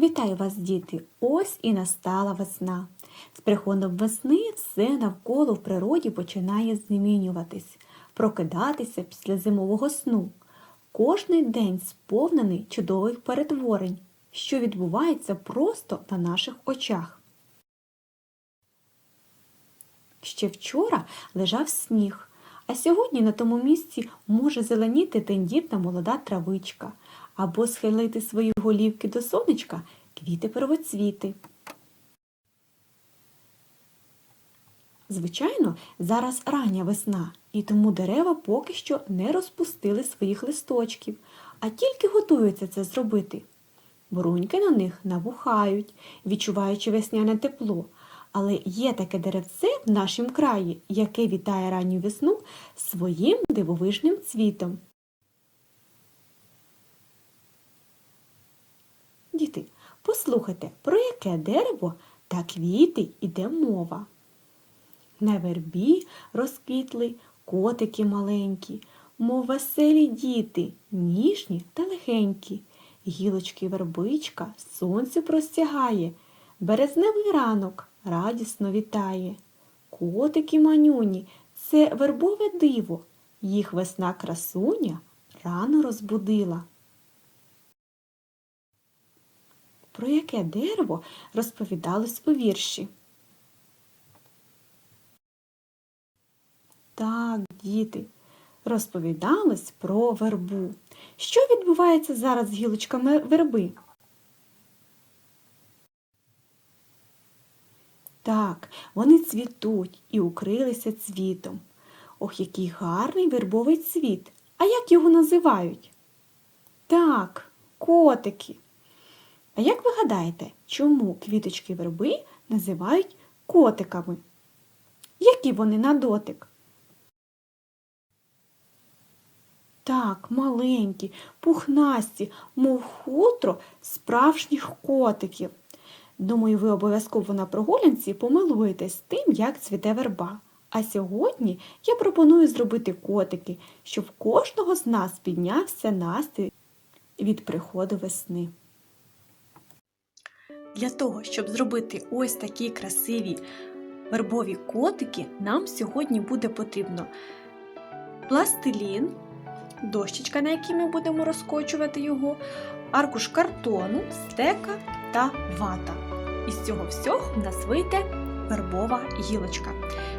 Вітаю вас, діти! Ось і настала весна. З приходом весни все навколо в природі починає змінюватись, прокидатися після зимового сну. Кожний день сповнений чудових перетворень, що відбувається просто на наших очах. Ще вчора лежав сніг, а сьогодні на тому місці може зеленіти тендітна молода травичка або схилити свої голівки до сонечка квіти первоцвіти. Звичайно, зараз рання весна, і тому дерева поки що не розпустили своїх листочків, а тільки готуються це зробити. Бруньки на них набухають, відчуваючи весняне тепло. Але є таке деревце в нашім краї, яке вітає ранню весну своїм дивовижним цвітом. Діти, послухайте, про яке дерево та квіти йде мова. На вербі розквітли котики маленькі, мов веселі діти, ніжні та легенькі. Гілочки вербичка сонце простягає, березневий ранок радісно вітає. Котики манюні це вербове диво, їх весна красуня рано розбудила. Про яке дерево розповідалось у вірші? Так, діти, розповідалось про вербу. Що відбувається зараз з гілочками верби? Так, вони цвітуть і укрилися цвітом. Ох, який гарний вербовий цвіт. А як його називають? Так, котики. А як ви гадаєте, чому квіточки верби називають котиками? Які вони на дотик? Так, маленькі, пухнасті, мов хутро справжніх котиків. Думаю, ви обов'язково на прогулянці помилуєтесь тим, як цвіте верба. А сьогодні я пропоную зробити котики, щоб кожного з нас піднявся настрій від приходу весни. Для того, щоб зробити ось такі красиві вербові котики, нам сьогодні буде потрібно пластилін, дощечка, на якій ми будемо розкочувати його, аркуш картону, стека та вата. Із цього всього в нас вийде вербова гілочка.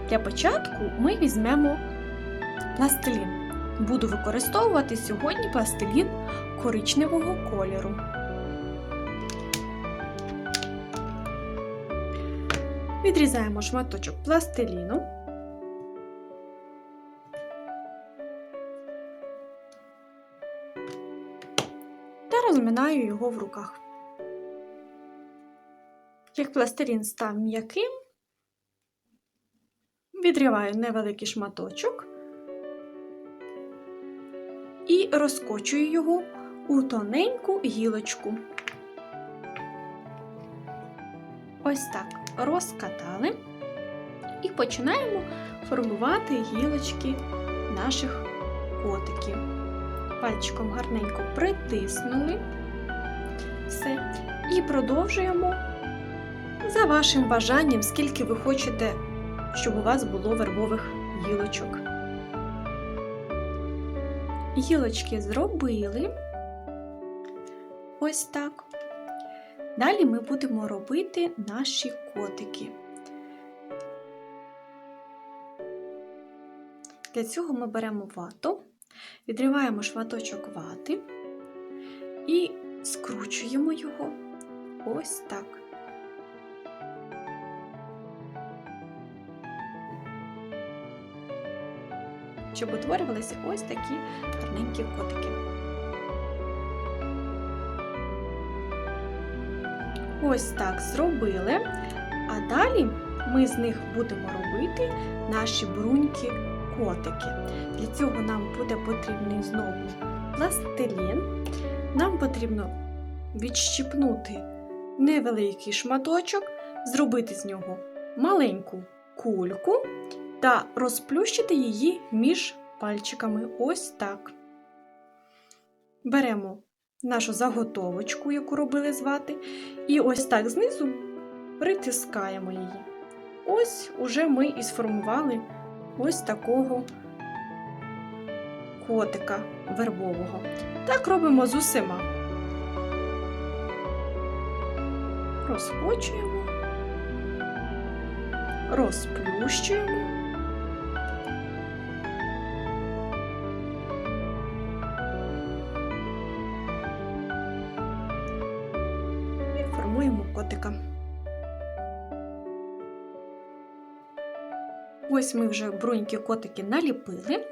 Для початку ми візьмемо пластилін. Буду використовувати сьогодні пластилін коричневого кольору. Відрізаємо шматочок пластиліну. Та розминаю його в руках. Як пластилін став м'яким, відриваю невеликий шматочок і розкочую його у тоненьку гілочку. Ось так розкатали і починаємо формувати гілочки наших котиків. Пальчиком гарненько притиснули все. І продовжуємо за вашим бажанням, скільки ви хочете, щоб у вас було вербових гілочок. Гілочки зробили ось так. Далі ми будемо робити наші котики. Для цього ми беремо вату, відриваємо шматочок вати і скручуємо його ось так. Щоб утворювалися ось такі гарненькі котики. Ось так зробили. А далі ми з них будемо робити наші бруньки-котики. Для цього нам буде потрібний знову пластилін. Нам потрібно відщипнути невеликий шматочок, зробити з нього маленьку кульку та розплющити її між пальчиками. Ось так. Беремо нашу заготовочку, яку робили звати, і ось так знизу притискаємо її. Ось уже ми і сформували ось такого котика вербового. Так робимо з усіма. Розкочуємо, розплющуємо. Котика. Ось ми вже бруньки котики наліпили.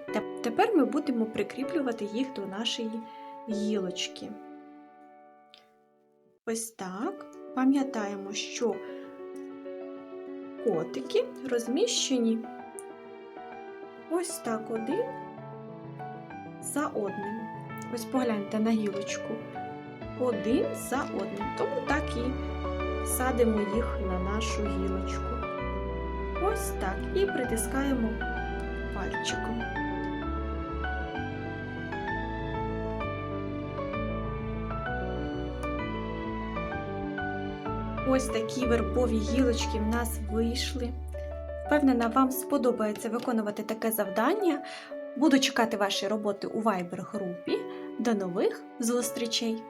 Тепер ми будемо прикріплювати їх до нашої гілочки. Ось так. Пам'ятаємо, що котики розміщені ось так один за одним. Ось погляньте на гілочку. Один за одним. Тому так і садимо їх на нашу гілочку. Ось так. І притискаємо пальчиком. Ось такі вербові гілочки в нас вийшли. Впевнена, вам сподобається виконувати таке завдання. Буду чекати ваші роботи у Viber групі. До нових зустрічей!